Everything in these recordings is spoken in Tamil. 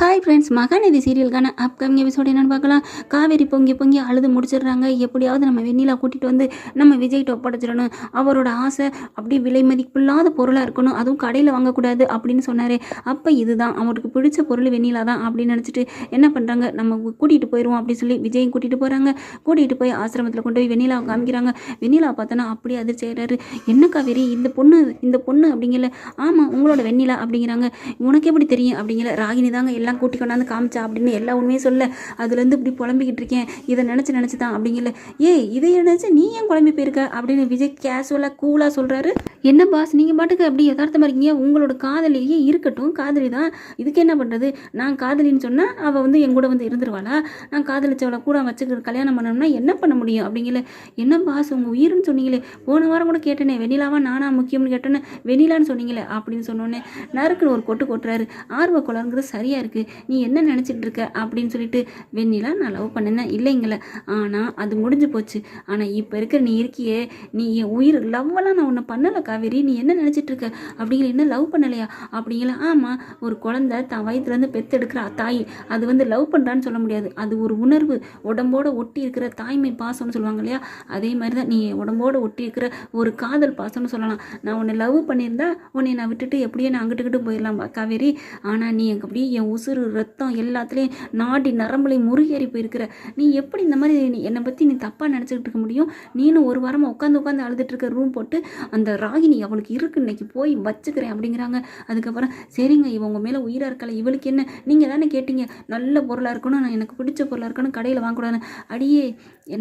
ஹாய் ஃப்ரெண்ட்ஸ் மகாநதி சீரியலுக்கான அப்கமிங் எபிசோட் என்னென்னு பார்க்கலாம். காவேரி பொங்கி பொங்கி அழுது முடிச்சிடுறாங்க. எப்படியாவது நம்ம வெண்ணிலா கூட்டிகிட்டு வந்து நம்ம விஜய்கிட்ட ஒப்படைச்சிடணும் அவரோட ஆசை அப்படி விலை மதிப்பில்லாத பொருளாக இருக்கணும். அதுவும் கடையில் வாங்கக்கூடாது அப்படின்னு சொன்னார். அப்போ இதுதான். அவருக்கு பிடிச்ச பொருள் வெண்ணிலா தான் அப்படின்னு நினச்சிட்டு என்ன பண்ணுறாங்க நம்ம கூட்டிகிட்டு போயிடுவோம் அப்படின்னு சொல்லி விஜயும் கூட்டிகிட்டு போகிறாங்க கூட்டிகிட்டு போய் ஆசிரமத்தில் கொண்டு போய் வெண்ணிலாவை காமிக்கிறாங்க. வெண்ணிலா பார்த்தோன்னா அப்படியே அதிர்ச்சி செய்கிறாரு என்ன காவேரி? இந்த பொண்ணு இந்த பொண்ணு அப்படிங்கல. ஆமாம் உங்களோட வெண்ணிலா அப்படிங்கிறாங்க. உனக்கு எப்படி தெரியும்? அப்படிங்கிற ராகினி தாங்க எல்லாம் எல்லாம் கூட்டி கொண்டாந்து காமிச்சா அப்படின்னு எல்லா உண்மையும் சொல்ல அதுலேருந்து இப்படி புலம்பிக்கிட்டு இருக்கேன். இதை நினச்சி நினச்சி தான். அப்படிங்கல. ஏய் இதை நினச்சி நீ ஏன் குழம்பி போயிருக்க? அப்படின்னு விஜய் கேஷுவலாக கூலாக சொல்கிறாரு என்ன பாஸ் நீங்கள் பாட்டுக்கு அப்படி யதார்த்தமாக இருக்கீங்க? உங்களோட காதலியே இருக்கட்டும் காதலி தான். இதுக்கு என்ன பண்ணுறது நான் காதலின்னு சொன்னால் அவள் வந்து என் கூட வந்து இருந்துருவாளா? நான் காதலிச்சவளை கூட வச்சுக்கிற கல்யாணம் பண்ணணும்னா என்ன பண்ண முடியும் அப்படிங்கல? என்ன பாஸ் உங்கள் உயிர்னு சொன்னீங்களே. போன வாரம் கூட கேட்டேனே வெண்ணிலாவா நானா முக்கியம்னு கேட்டேன்னு வெண்ணிலான்னு சொன்னீங்களே அப்படின்னு சொன்னோன்னே நறுக்குன்னு ஒரு கொட்டு கொட்டுறாரு. ஆர்வ குளங்கிறது சரியாக இருக்குது நீ என்ன நினச்சிட்டு இருக்க அப்படின்னு சொல்லிட்டு வெண்ணிலா நான் லவ் பண்ணினேன் இல்லைங்கள. ஆனால் அது முடிஞ்சு போச்சு. ஆனால் இப்போ இருக்கிற நீ இருக்கியே. நீ என் உயிர் லவ்வெல்லாம் நான் உன்னை பண்ணலை காவேரி நீ என்ன நினச்சிட்டு இருக்க அப்படிங்கிற என்ன லவ் பண்ணலையா? அப்படிங்களா? ஆமாம் ஒரு குழந்தை தான் வயிற்றுலேருந்து பெத்தெடுக்கிற தாய். அது வந்து லவ் பண்ணுறான்னு சொல்ல முடியாது. அது ஒரு உணர்வு. உடம்போட ஒட்டி இருக்கிற தாய்மை பாசம்னு சொல்லுவாங்க இல்லையா? அதே மாதிரி தான் நீ உடம்போட ஒட்டி இருக்கிற ஒரு காதல் பாசம்னு சொல்லலாம். நான் உன்னை லவ் பண்ணியிருந்தா உன்னை நான் விட்டுட்டு எப்படியோ நான் அங்கிட்டுக்கிட்டு போயிடலாம் காவேரி. ஆனால் நீ எனக்கு அப்படியே என் உசுறு ரத்தம் எல்லாத்துலேயும் நாடி நரம்புலையும் முருகேறி போயிருக்கிற. நீ எப்படி இந்த மாதிரி நீ என்னை பற்றி நீ தப்பாக நினச்சிக்கிட்டு இருக்க முடியும்? நீனும் ஒரு வாரமாக உட்காந்து உட்காந்து அழுதுட்டு இருக்க ரூம் போட்டு அந்த ராகினி அவளுக்கு இருக்கு இன்னைக்கு போய் வச்சுக்கிறேன் அப்படிங்கிறாங்க. அதுக்கப்புறம் சரிங்க இவங்க உங்கள் மேலே உயிராக இருக்கல இவளுக்கு என்ன? நீங்கள் தானே கேட்டீங்க நல்ல பொருளாக இருக்கணும் நான் எனக்கு பிடிச்ச பொருளாக இருக்கணும் கடையில் வாங்கக்கூடாது அடியே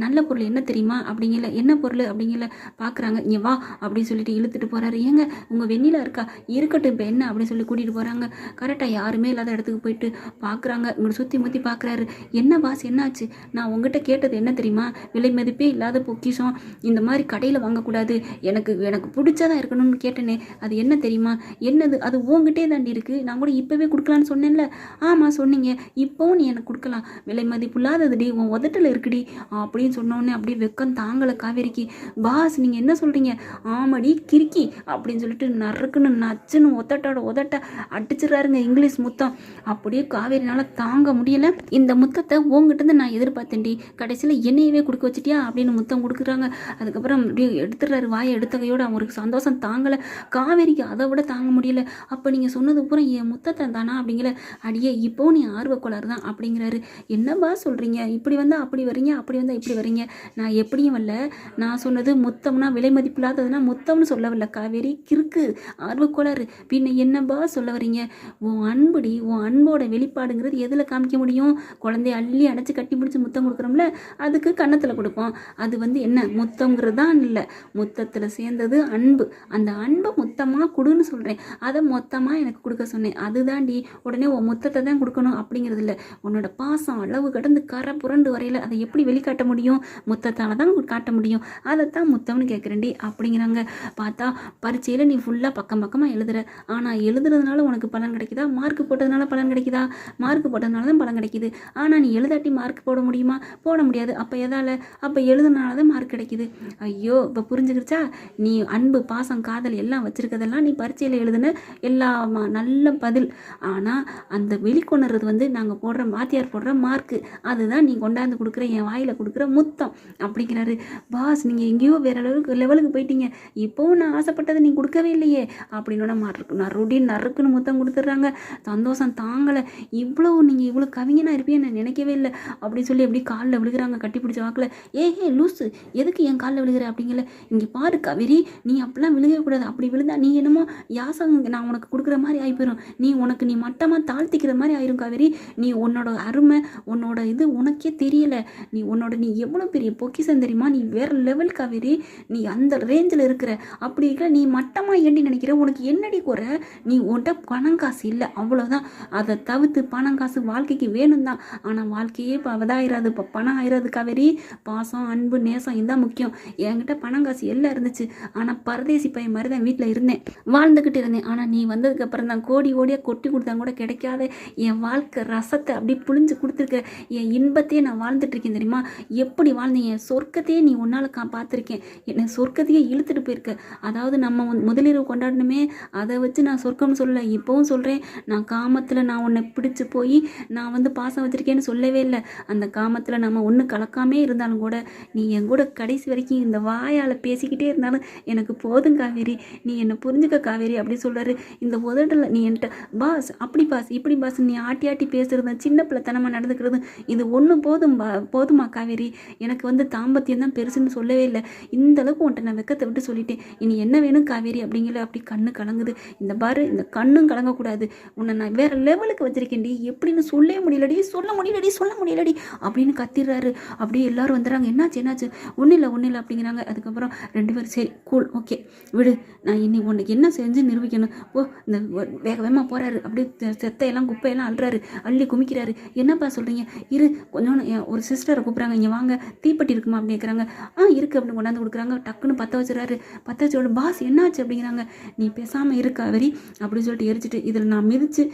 நல்ல பொருள் என்ன தெரியுமா? அப்படிங்கல என்ன பொருள்? அப்படிங்கல பார்க்குறாங்க இங்கே வா அப்படின்னு சொல்லிட்டு இழுத்துட்டு போகிறாரு ஏங்க உங்கள் வெண்ணிலா இருக்கா? இருக்கட்டும் இப்போ என்ன? அப்படின்னு சொல்லி கூட்டிகிட்டு போகிறாங்க கரெக்டாக யாருமே இல்லாத இடத்துக்கு போயிட்டு பார்க்குறாங்க உங்களை சுற்றி முற்றி பார்க்குறாரு என்ன பாஸ் என்னாச்சு? நான் உங்ககிட்ட கேட்டது என்ன தெரியுமா? விலை மதிப்பே இல்லாத பொக்கிஷம். இந்த மாதிரி கடையில் வாங்கக்கூடாது. எனக்கு எனக்கு பிடிச்ச தான் இருக்கணும்னு கேட்டேனே. அது என்ன தெரியுமா? என்னது? அது உங்ககிட்டே தாண்டி இருக்குது நான் கூட இப்போவே கொடுக்கலான்னு சொன்னேன்ல. ஆமாம் சொன்னீங்க. இப்போவும் நீ எனக்கு கொடுக்கலாம். விலை மதிப்பு இல்லாததுடி உன் உதட்டில் இருக்குடி. அப்படின்னு சொன்னோடனே அப்படியே வெக்கம் தாங்கலை காவேரிக்கு. பாஸ் நீங்கள் என்ன சொல்கிறீங்க ஆமாடி கிறுக்கி. அப்படின்னு சொல்லிட்டு நறுக்குன்னு நச்சுன்னு ஒத்தட்டோட உதட்ட அடிச்சிடறாருங்க இங்கிலீஷ் முத்தம். அப்படியே காவேரினால் தாங்க முடியலை. இந்த முத்தத்தை உங்ககிட்ட நான் எதிர்பார்த்தேன்டி கடைசியில் என்னையவே கொடுக்க வச்சிட்டியா? அப்படின்னு முத்தம் கொடுக்குறாங்க. அதுக்கப்புறம் அப்படியே எடுத்துடுறாரு. வாயை எடுத்தகையோடு அவருக்கு சந்தோஷம். தாங்கலை. காவேரிக்கு அதை விட தாங்க முடியல. அப்போ நீங்கள் சொன்னது பூரா என் முத்தத்தை தானா அப்படிங்கிற அடியே இப்போ நீ ஆர்வக்கோளாறு தான் அப்படிங்கிறாரு. என்னப்பா சொல்கிறீங்க இப்படி வந்தால் அப்படி வரீங்க அப்படி வந்தால் இப்படி வரீங்க நான் எப்படியும் வரல. நான் சொன்னது முத்தம்னா விலை மதிப்பில்லாததுனா முத்தம்னு சொல்ல வரல காவேரி கிறுக்கு ஆர்வக்கோளாறு பின்ன என்னப்பா சொல்ல வரீங்க? உன் அன்புடி உன் அன்போட வெளிப்பாடுங்கிறது எதில் காமிக்க முடியும்? குழந்தைய அள்ளி அடைச்சி கட்டி பிடிச்சி முத்தம் கொடுக்குறோம்ல அதுக்கு கன்னத்தில் கொடுப்போம். அது வந்து என்ன? முத்தங்கிறது தான் இல்லை. முத்தத்தில் சேர்ந்தது அன்பு. அந்த அன்பை மொத்தமாக கொடுன்னு சொல்கிறேன் அதை மொத்தமாக எனக்கு கொடுக்க சொன்னேன். அதுதாண்டி உடனே உன் மொத்தத்தை தான் கொடுக்கணும் அப்படிங்கிறது இல்லை. உன்னோட பாசம் அளவு கடந்து கரை புரண்டு வரையில் அதை எப்படி வெளிக்காட்ட முடியும்? முத்தத்தால் தான் காட்ட முடியும். அதைத்தான் முத்தம்னு கேட்குறேன்டி அப்படிங்கிறாங்க. பார்த்தா பரீட்சையில் நீ ஃபுல்லாக பக்கம் பக்கமாக எழுதுற. ஆனால் எழுதுறதுனால உனக்கு பலன் கிடைக்குதா? மார்க் போட்டதுனால பலன் கிடைக்குதா? மார்க் போட்டதுனால தான் பலன் கிடைக்குது. ஆனால் நீ எழுதாட்டி மார்க் போட முடியுமா? போட முடியாது. அப்போ எதால்? அப்போ எழுதுனால தான் மார்க் கிடைக்குது. ஐயோ இப்போ புரிஞ்சுக்கிடுச்சா நீ அன்பு பா பாசம் காதல் எல்லாம் வச்சுருக்கதெல்லாம் நீ பரீட்சையில் எழுதுன எல்லா நல்ல பதில். ஆனால் அந்த வெளிக்கொணர்றது வந்து நாங்கள் போடுற மாத்தியார் போடுற மார்க்கு அதுதான் நீ கொண்டாந்து கொடுக்குற என் வாயில் கொடுக்குற முத்தம் அப்படிங்கிறாரு. பாஸ் நீங்கள் எங்கேயோ வேற லெவலுக்கு லெவலுக்கு போயிட்டீங்க. இப்போவும் நான் ஆசைப்பட்டதை நீ கொடுக்கவே இல்லையே அப்படின்னு மறுக்கு நறுடி நறுக்குன்னு முத்தம் கொடுத்துட்றாங்க. சந்தோஷம் தாங்கலை. இவ்வளோ நீங்கள் இவ்வளோ கவிஞனாக இருப்பியே நான் நினைக்கவே இல்லை அப்படி சொல்லி எப்படி காலில் விழுகிறாங்க கட்டி பிடிச்ச வாக்கில். ஏ ஏ லூஸு எதுக்கு என் காலில் விழுகிற அப்படிங்கல. இங்கே பாரு கவிரி நீ அப்படிலாம் விழுகவே கூடாது அப்படி விழுந்தா நீ என்னமோ யாசம் நான் உனக்கு கொடுக்குற மாதிரி ஆகி போயிடும் நீ உனக்கு நீ மட்டமாக தாழ்த்திக்கிற மாதிரி ஆயிரும் காவேரி. நீ உன்னோட அருமை உன்னோட இது உனக்கே தெரியலை. நீ உன்னோட நீ எவ்வளோ பெரிய பொக்கிஷம் தெரியுமா? நீ வேற லெவல் காவேரி. நீ அந்த ரேஞ்சில் இருக்கிற. அப்படி இருக்கிற நீ மட்டமாக ஏண்டி நினைக்கிற? உனக்கு என்னடி குறை? நீ உன்கிட்ட பணம் காசு இல்லை அவ்வளோதான் அதை தவிர்த்து பணம் காசு வாழ்க்கைக்கு வேணும் தான் ஆனால் வாழ்க்கையே இப்போ இதாயிராது இப்போ பணம் ஆயிராது காவேரி. பாசம் அன்பு நேசம் இதுதான் முக்கியம். என்கிட்ட பணம் காசு எல்லாம் இருந்துச்சு. ஆனால் பரதேசி பரதேசி பையன் மாதிரி தான் வீட்டில் இருந்தேன். வாழ்ந்துக்கிட்டு இருந்தேன். ஆனால் நீ வந்ததுக்கப்புறம் தான் கோடி ஓடியாக கொட்டி கொடுத்தா கூட கிடைக்காத என் வாழ்க்கை ரசத்தை அப்படியே புழிஞ்சு கொடுத்துருக்க என் இன்பத்தையே நான் வாழ்ந்துட்டுருக்கேன் தெரியுமா? எப்படி வாழ்ந்தேன் என் சொர்க்கத்தையே நீ உன்னால் கா பார்த்துருக்கேன். என்னை சொர்க்கத்தையே இழுத்துட்டு போயிருக்க. அதாவது நம்ம வந்து முதலிரவு கொண்டாடணுமே. அதை வச்சு நான் சொர்க்கம்னு சொல்லலை. இப்போவும் சொல்கிறேன் நான் காமத்தில் நான் உன்னை பிடிச்சி போய் நான் வந்து பாசம் வச்சுருக்கேன்னு சொல்லவே இல்லை. அந்த காமத்தில் நம்ம ஒன்று கலக்காமே இருந்தாலும் கூட நீ என் கூட கடைசி வரைக்கும் இந்த வாயால் பேசிக்கிட்டே இருந்தாலும் எனக்கு போதும். காவேரி. நீ என்னை புரிஞ்சுக்க காவேரி அப்படி சொல்கிறாரு இந்த உதடல நீ என்கிட்ட பாஸ் அப்படி பாஸ் இப்படி பாஸ் நீ ஆட்டி ஆட்டி பேசுறது சின்ன பிள்ளைத்தனமாக நடந்துக்கிறது. இது ஒன்று போதும் பா போதுமா காவேரி? எனக்கு வந்து தாம்பத்தியம் தான் பெருசுன்னு சொல்லவே இல்லை. இந்த அளவுக்கு உன்ட்ட நான் வெக்கத்தை விட்டு சொல்லிட்டேன். இனி என்ன வேணும் காவேரி அப்படிங்கிற அப்படி கண்ணு கலங்குது. இந்த பாரு இந்த கண்ணும் கலங்கக்கூடாது. உன்னை நான் வேறு லெவலுக்கு வச்சிருக்கேன்டி எப்படின்னு சொல்லவே முடியலடி. சொல்ல முடியலடி சொல்ல முடியலடி அப்படின்னு கத்திடுறாரு. அப்படியே எல்லாரும் வந்துடுறாங்க. என்னாச்சு என்னாச்சு? ஒன்றும் இல்லை ஒன்றும் இல்லை அப்படிங்கிறாங்க. அதுக்கப்புறம் ரெண்டு பேரும் சரி கூல் ஓகே விடு நான் இன்னைக்கு உனக்கு என்ன செஞ்சு நிரூபிக்கணும்? ஓ இந்த வேக வேகமாக போகிறாரு அப்படியே செத்தையெல்லாம் குப்பையெல்லாம் அழுறாரு அள்ளி குமிக்கிறாரு. என்னப்பா சொல்கிறீங்க இரு கொஞ்சம் என் ஒரு சிஸ்டரை கூப்பிட்றாங்க. இங்கே வாங்க. தீப்பெட்டி இருக்குமா அப்படின்னு கேட்குறாங்க ஆ இருக்குது அப்படின்னு கொண்டாந்து கொடுக்குறாங்க. டக்குன்னு பற்ற வச்சுறாரு. பற்ற வச்சோட பாஸ் என்னாச்சு? அப்படிங்கிறாங்க. நீ பேசாமல் இரு காவேரி. அப்படின்னு சொல்லிட்டு எரிச்சிட்டு இதில் நான் மிதிச்சு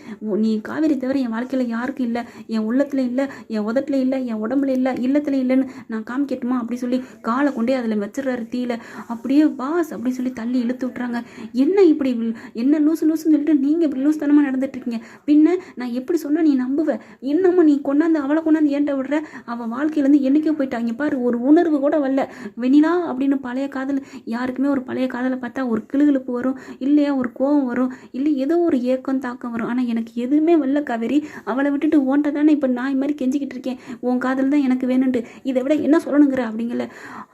நீ காவேரி தவிர என் வாழ்க்கையில் யாருக்கும் இல்லை. என் உள்ளத்தில் இல்லை. என் உதட்டில் இல்லை. என் உடம்புல இல்லை. இல்லத்தில் இல்லைன்னு நான் காமிக்கட்டுமா? அப்படி சொல்லி காலை கொண்டே அதில் வச்சிடுறாரு தீயில. அப்படியே பாஸ் அப்படின்னு சொல்லி தள்ளி இழுத்து விட்றாங்க என்ன இப்படி என்ன லூசு லூசுன்னு சொல்லிட்டு நீங்கள் இப்படி லூஸ் தனமாக இருக்கீங்க பின்ன நான் எப்படி சொன்னால் நீ நம்புவ. இன்னமும் நீ கொண்டாந்து அவளை கொண்டாந்து ஏன்ட்ட விடுற? அவள் வாழ்க்கையிலேருந்து என்னைக்கோ போயிட்டாங்க. பாரு ஒரு உணர்வு கூட வரல. வெண்ணிலா அப்படின்னு பழைய காதல் யாருக்குமே ஒரு பழைய காதலை பார்த்தா ஒரு கிளுகிழுப்பு வரும். இல்லையா ஒரு கோவம் வரும். இல்லை ஏதோ ஒரு ஏக்கம் தாக்கம் வரும். ஆனால் எனக்கு எதுவுமே வரல காவேரி. அவளை விட்டுட்டு ஓன்ட்ட தானே இப்போ நான் மாதிரி கெஞ்சிக்கிட்டு இருக்கேன். உன் காதல் தான் எனக்கு வேணுன்ட்டு இதை விட என்ன சொல்லணுங்கிற அப்படிங்கல.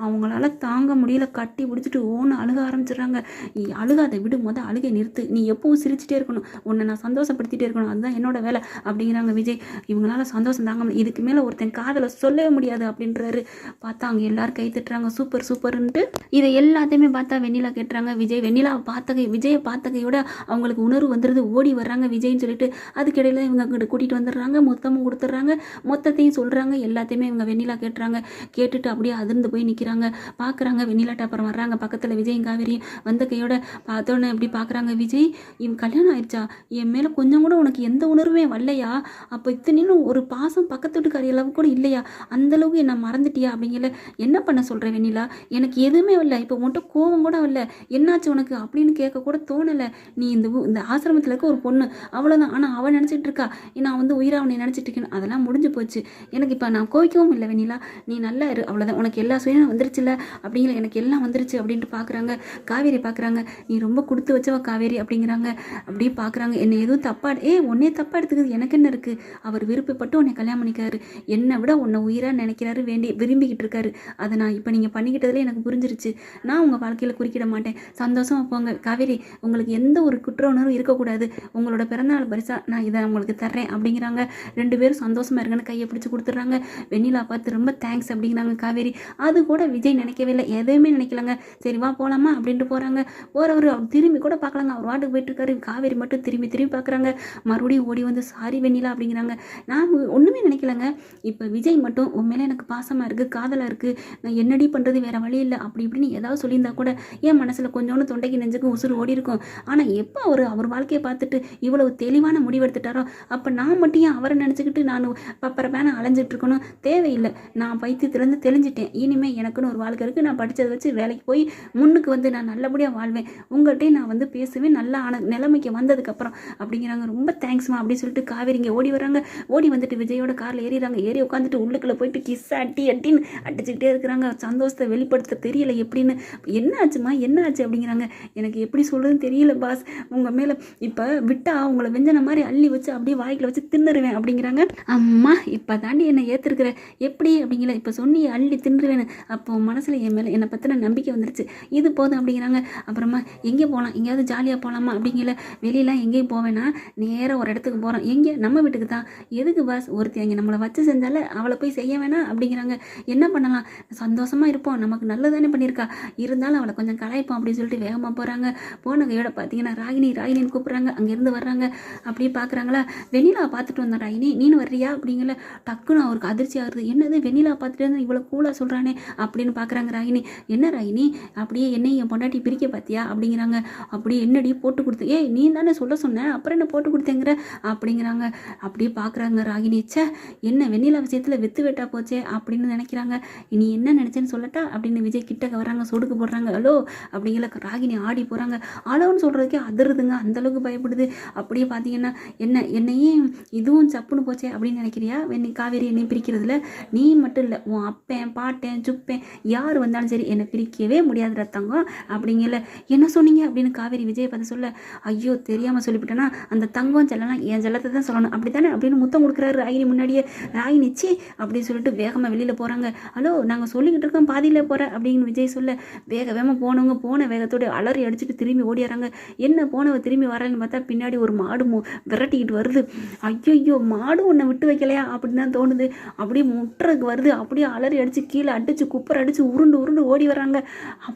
அவங்களால தாங்க முடியல. கட்டி பிடிச்சிட்டு ஓன்னு அழுக ஆரம்பிச்சிடுறாங்க. நீ அழுகாத விடு முத அழுகை நிறுத்து. நீ எப்பவும் சிரிச்சுட்டே இருக்கணும். உன்னை நான் சந்தோஷப்படுத்திட்டே இருக்கணும். அதுதான் என்னோட வேலை அப்படிங்கிறாங்க விஜய். இவங்களால சந்தோஷம் தாங்க இதுக்கு மேலே ஒருத்தன் காதலை சொல்லவே முடியாது அப்படின்றாரு. பார்த்தா அங்கே எல்லாரும் கை தட்டுறாங்க. சூப்பர் சூப்பர்ன்ட்டு. இதை எல்லாத்தையுமே பார்த்தா வெண்ணிலா கேட்டுறாங்க. விஜய் வெண்ணிலா பார்த்தகை விஜயை பார்த்தகையோட அவங்களுக்கு உணர்வு வந்துடுது ஓடி வர்றாங்க விஜய்னு சொல்லிட்டு அதுக்கிடையில இவங்க அங்கிட்டு கூட்டிகிட்டு வந்துடுறாங்க. மொத்தமும் கொடுத்துட்றாங்க. மொத்தத்தையும் சொல்கிறாங்க எல்லாத்தையுமே இவங்க வெண்ணிலா கேட்டுறாங்க. கேட்டுட்டு அப்படியே அதிர்ந்து போய் நிற்கிறாங்க பார்க்குறாங்க வெண்ணிலாட்ட. அப்புறம் வர்றாங்க. பக்கத்தில் விஜயும் காவேரியும் வந்த கையோட பார்த்தோன்னே எப்படி பார்க்குறாங்க விஜய்? இவன் கல்யாணம் ஆயிடுச்சா? என் மேலே கொஞ்சம் கூட உனக்கு எந்த உணர்வுமே வரலையா? அப்போ இத்தனையும் ஒரு பாசம் பக்கத்து வீட்டுக்காரி அளவு கூட இல்லையா? அந்த அளவுக்கு மறந்துட்டியா? அப்படிங்கல என்ன பண்ண சொல்கிற வெண்ணிலா? எனக்கு எதுவுமே இல்லை இப்போ உன்கிட்ட கோவம் கூட வரல. என்னாச்சு உனக்கு? அப்படின்னு கேட்க கூட தோணலை. நீ இந்த இந்த ஆசிரமத்தில் இருக்க ஒரு பொண்ணு. அவ்வளோதான் ஆனால் அவள் நினச்சிட்டு இருக்கா. நான் வந்து உயிராக அவனை நினச்சிட்டு இருக்கேன். அதெல்லாம் முடிஞ்சு போச்சு. எனக்கு இப்போ நான் கோவிக்கவும் இல்லை வெண்ணிலா. நீ நல்லா இரு. அவ்வளோதான் உனக்கு எல்லா சுயம் வந்துருச்சுல அப்படிங்கிற எனக்கு எல்லாம் வந்துருச்சு அப்படின்ட்டு பார்க்குறாங்க காவேரி பார்க்குறாங்க நீ ரொம்ப கொடுத்து வச்சவ காவேரி அப்படிங்கிறாங்க. அப்படியே பார்க்குறாங்க என்னை எதுவும் தப்பா ஏ உன்னே தப்பா எடுத்துக்குது. எனக்கு என்ன இருக்குது அவர் விருப்பப்பட்டு உன்னை கல்யாணம் பண்ணிக்கிறாரு. என்னை விட உன்னை உயிராக நினைக்கிறாரு வேண்டி விரும்பிக்கிட்டு இருக்காரு. அதை நான் இப்போ நீங்கள் பண்ணிக்கிட்டதில் எனக்கு புரிஞ்சிருச்சு. நான் உங்கள் வாழ்க்கையில் குறுக்கிட மாட்டேன். சந்தோஷமாக போங்க. காவேரி உங்களுக்கு எந்த ஒரு குற்ற உணர்வும் இருக்கக்கூடாது. உங்களோட பிறந்தநாள் பரிசாக நான் இதை உங்களுக்கு தர்றேன் அப்படிங்கிறாங்க. ரெண்டு பேரும் சந்தோஷமாக இருக்குன்னு கையை பிடிச்சி கொடுத்துட்றாங்க. வெண்ணிலா பார்த்து ரொம்ப தேங்க்ஸ் அப்படிங்கிறாங்க காவேரி. அது கூட விஜய் நினைக்கவே இல்லை. எதையுமே நினைக்கலங்க. சரி வா போகலாமா அப்படின்ட்டு போகிறாங்க ஒரு அவர் திரும்பி கூட பார்க்கலாங்க. அவர் வாட்டுக்கு போயிட்டுருக்காரு. காவேரி மட்டும் திரும்பி திரும்பி பார்க்குறாங்க. மறுபடியும் ஓடி வந்து சாரி வெண்ணிலா அப்படிங்கிறாங்க. நான் ஒன்றுமே நினைக்கலங்க. இப்போ விஜய் மட்டும் உண்மையிலே எனக்கு பாசமாக இருக்குது காதலாக இருக்குது நான் என்னடி பண்ணுறது வேறு வழி இல்லை. அப்படி இப்படின்னு ஏதாவது சொல்லியிருந்தா கூட என் மனசில் கொஞ்சோண்டு தொண்டைக்கு நெஞ்சுக்கும் உசுறு ஓடி இருக்கும். ஆனால் எப்போ அவர் அவர் வாழ்க்கையை பார்த்துட்டு இவ்வளவு தெளிவான முடிவெடுத்துட்டாரோ அப்போ நான் மட்டும் ஏன் அவரை நினச்சிக்கிட்டு நான் பப்பரை அலைஞ்சிட்டு அலைஞ்சிட்ருக்கணும் தேவையில்லை. நான் பைத்தியத்துலேருந்து தெளிஞ்சிட்டேன். இனிமேல் எனக்குன்னு ஒரு வாழ்க்கை இருக்குது நான் படித்ததை வச்சு வேலைக்கு போய் முன்னுக்கு வந்து நான் நான் நல்லபடியாக வாழ்வேன். உங்கள்கிட்டயும் நான் வந்து பேசுவேன். நல்லா ஆன நிலைமைக்கு வந்ததுக்கப்புறம் அப்படிங்கிறாங்க. ரொம்ப தேங்க்ஸ்மா அப்படின்னு சொல்லிட்டு காவேரிங்க ஓடி வராங்க ஓடி வந்துட்டு விஜயோட காரில் ஏறிறாங்க ஏறி உட்காந்துட்டு உள்ளுக்குள்ளே போயிட்டு கிஸ் அட்டி அட்டின்னு அடிச்சுக்கிட்டே இருக்கிறாங்க. சந்தோஷத்தை வெளிப்படுத்த தெரியல எப்படின்னு. என்ன ஆச்சுமா என்ன ஆச்சு அப்படிங்கிறாங்க. எனக்கு எப்படி சொல்கிறதுன்னு தெரியல பாஸ் உங்கள் மேலே இப்போ விட்டா உங்களை வெஞ்சன மாதிரி அள்ளி வச்சு அப்படியே வாய்க்கில் வச்சு தின்னுருவேன் அப்படிங்கிறாங்க. அம்மா இப்போ தாண்டி என்னை ஏற்றுருக்குற எப்படி அப்படிங்கிற இப்போ சொன்னி அள்ளி தின்னுருவேன் அப்போ மனசில் என் மேலே என்னை பற்றின நம்பிக்கை வந்துருச்சு. இது போதும் அப்படி அப்படிங்கிறாங்க. அப்புறமா எங்கே போகலாம் எங்கேயாவது ஜாலியாக போகலாமா அப்படிங்கல வெளியெலாம் எங்கேயும் போவேனா? நேராக ஒரு இடத்துக்கு போகிறோம் எங்கே? நம்ம வீட்டுக்கு தான். எதுக்கு பாஸ் ஒருத்தி அங்கே நம்மளை வச்சு செஞ்சால அவளை போய் செய்ய வேணாம் அப்படிங்கிறாங்க. என்ன பண்ணலாம்? சந்தோஷமாக இருப்போம். நமக்கு நல்லதானே பண்ணியிருக்கா. இருந்தாலும் அவளை கொஞ்சம் கலாய்ப்போம் அப்படின்னு சொல்லிட்டு வேகமாக போகிறாங்க போன கையோட பார்த்தீங்கன்னா ராகினி ராகினின்னு கூப்பிட்றாங்க. அங்கேருந்து வர்றாங்க. அப்படியே பார்க்குறாங்களா வெண்ணிலா பார்த்துட்டு வந்தேன் ராகினி. நீனு வர்றியா? அப்படிங்கல. டக்குன்னு அவருக்கு அதிர்ச்சி ஆகுது என்னது? வெண்ணிலா பார்த்துட்டு வந்து இவ்வளோ கூலாக சொல்கிறானே அப்படின்னு பார்க்குறாங்க ராகினி. என்ன ராகினி? அப்படியே என்னையும் என் பொண்டாட்டி பிரிக்க பார்த்தியா அப்படிங்கிறாங்க. அப்படி என்னடி போட்டு கொடுத்து? ஏய் நீ தானே சொல்ல சொன்னேன் அப்புறம் என்ன போட்டு கொடுத்தேங்கிற? அப்படிங்கிறாங்க. அப்படியே பார்க்குறாங்க ராகினி. ச்சே என்ன வெண்ணிலா விஷயத்தில் வித்து வெட்டா போச்சே அப்படின்னு நினைக்கிறாங்க. நீ என்ன நினச்சேன்னு சொல்லட்டா? அப்படின்னு விஜய் கிட்டக்க வராங்க சொடுக்கு போடுறாங்க. ஹலோ அப்படிங்கிற ராகினி ஆடி போகிறாங்க அலோன்னு சொல்கிறதுக்கே அதிருதுங்க. அந்தளவுக்கு பயப்படுது. அப்படியே பார்த்தீங்கன்னா என்ன என்னையும் இதுவும் சப்புன்னு போச்சே அப்படின்னு நினைக்கிறியா? வெண்ணி காவேரி என்னை பிரிக்கிறதுல? நீ மட்டும் இல்லை. உன் அப்பேன் பாட்டேன் சுப்பேன் யார் வந்தாலும் சரி என்னை பிரிக்கவே முடியாது ரத்தங்கம் அப்படிங்கல. என்ன சொன்னீங்க? அப்படின்னு காவேரி விஜய் பார்த்து சொல்ல ஐயோ தெரியாமல் சொல்லிவிட்டேன்னா அந்த தங்கம் செல்லலாம் என் செல்லத்தை தான் சொல்லணும். அப்படி தானே அப்படின்னு முத்தம் கொடுக்குறாரு ராகினி முன்னாடியே. ராகினி ச்சீ அப்படின்னு சொல்லிட்டு வேகமாக வெளியில் போகிறாங்க ஹலோ நாங்கள் சொல்லிக்கிட்டு இருக்கோம் பாதியில் போகிறேன் அப்படின்னு விஜய் சொல்ல. வேக வேகமாக போனவங்க போன வேகத்தோடு அலறி அடிச்சுட்டு திரும்பி ஓடிடுறாங்க என்ன போனவ திரும்பி வரேன்னு பார்த்தா பின்னாடி ஒரு மாடு மு- விரட்டிக்கிட்டு வருது. ஐயோ மாடு உன்னை விட்டு வைக்கலையா? அப்படின்னு தான் தோணுது. அப்படியே முட்டுறதுக்கு வருது. அப்படியே அலறி அடித்து கீழே அடித்து குப்பர் அடித்து உருண்டு உருண்டு ஓடி வராங்க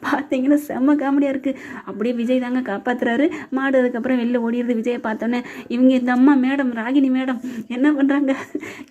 பார்த்தீங்கன்னா செம்ம காமெடியாக இருக்குது அப்படியே விஜய் தாங்க காப்பாத்துறாரு. மாடு அதுக்கப்புறம் வெளில ஓடிடுது விஜயை பார்த்தோன்னே. இவங்க இந்த அம்மா மேடம் ராகினி மேடம் என்ன பண்ணுறாங்க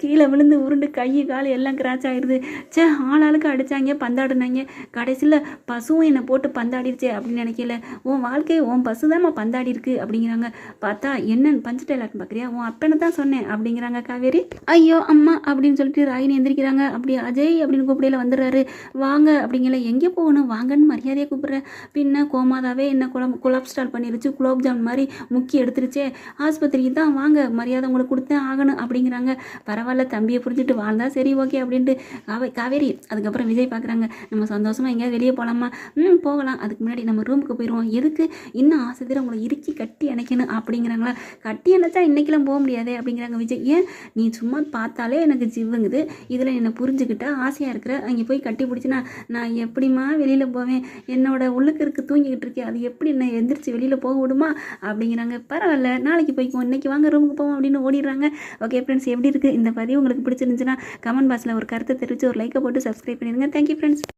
கீழே விழுந்து உருண்டு கை கால் எல்லாம் கிராச் ஆயிடுது சே ஆளாளுக்கு அடித்தாங்க பந்தாடினாங்க. கடைசியில் பசுவும் என்னை போட்டு பந்தாடிடுச்சே அப்படின்னு நினைக்கல. உன் வாழ்க்கை உன் பசு தான்மா பந்தாடி இருக்கு அப்படிங்கிறாங்க. பார்த்தா என்னன்னு பஞ்சு டைலாக் பார்க்குறியா உன் அப்பனை தான் சொன்னேன் அப்படிங்கிறாங்க காவேரி. ஐயோ அம்மா அப்படின்னு சொல்லிட்டு ராகினி எந்திரிக்கிறாங்க. அப்படி அஜய் அப்படின்னு கூப்பிடையில வந்துடுறாரு. வாங்க அப்படிங்கிற எங்கே போகணும்? வாங்கன்னு மரியாதையை கூப்பிட்றேன் பின்ன கோமாதாவே என்ன குழம்பு குலாப் ஸ்டால் பண்ணிருச்சு குலோப் ஜாமுன் மாதிரி முக்கி எடுத்துருச்சே. ஆஸ்பத்திரிக்கு தான் வாங்க மரியாதை உங்களுக்கு கொடுத்தேன் ஆகணும் அப்படிங்கிறாங்க. பரவாயில்ல தம்பியை புரிஞ்சுட்டு வாழ்ந்தா சரி ஓகே அப்படின்ட்டு காவே காவேரி. அதுக்கப்புறம் விஜய் பார்க்குறாங்க நம்ம சந்தோஷமாக எங்கேயாவது வெளியே போகலாமா ம் போகலாம். அதுக்கு முன்னாடி நம்ம ரூமுக்கு போயிடுவோம் எதுக்கு? இன்னும் ஆசை தீர உங்களை இறுக்கி கட்டி அணைக்கணும் அப்படிங்கிறாங்களா? கட்டி அணைச்சா இன்னைக்கெல்லாம் போக முடியாதே அப்படிங்கிறாங்க விஜய். ஏன்? நீ சும்மா பார்த்தாலே எனக்கு ஜிவ்வுங்குது. இதில் என்னை புரிஞ்சுக்கிட்டா ஆசையாக இருக்கிற அங்கே போய் கட்டி பிடிச்சினா நான் எப்படிம்மா வெளியில் போவேன்? என்னோட உள்ளுக்கு இருக்கு தூங்கிக்கிட்டு இருக்கேன் அது எப்படி என்ன எந்திரிச்சு வெளியில் போக விடுமா? அப்படிங்கிறாங்க. பரவாயில்ல நாளைக்கு போய்க்குவோம் இன்னைக்கு வாங்க ரூமுக்கு போவோம் அப்படின்னு ஓடிடுறாங்க. ஓகே ஃப்ரெண்ட்ஸ் எப்படி இருக்குது இந்த பதிவு உங்களுக்கு பிடிச்சிருந்துச்சுன்னா கமெண்ட் பாக்ஸில் ஒரு கருத்தை தெரிவித்து ஒரு லைக்கை போட்டு சப்ஸ்கிரைப் பண்ணிடுங்க. Thank you friends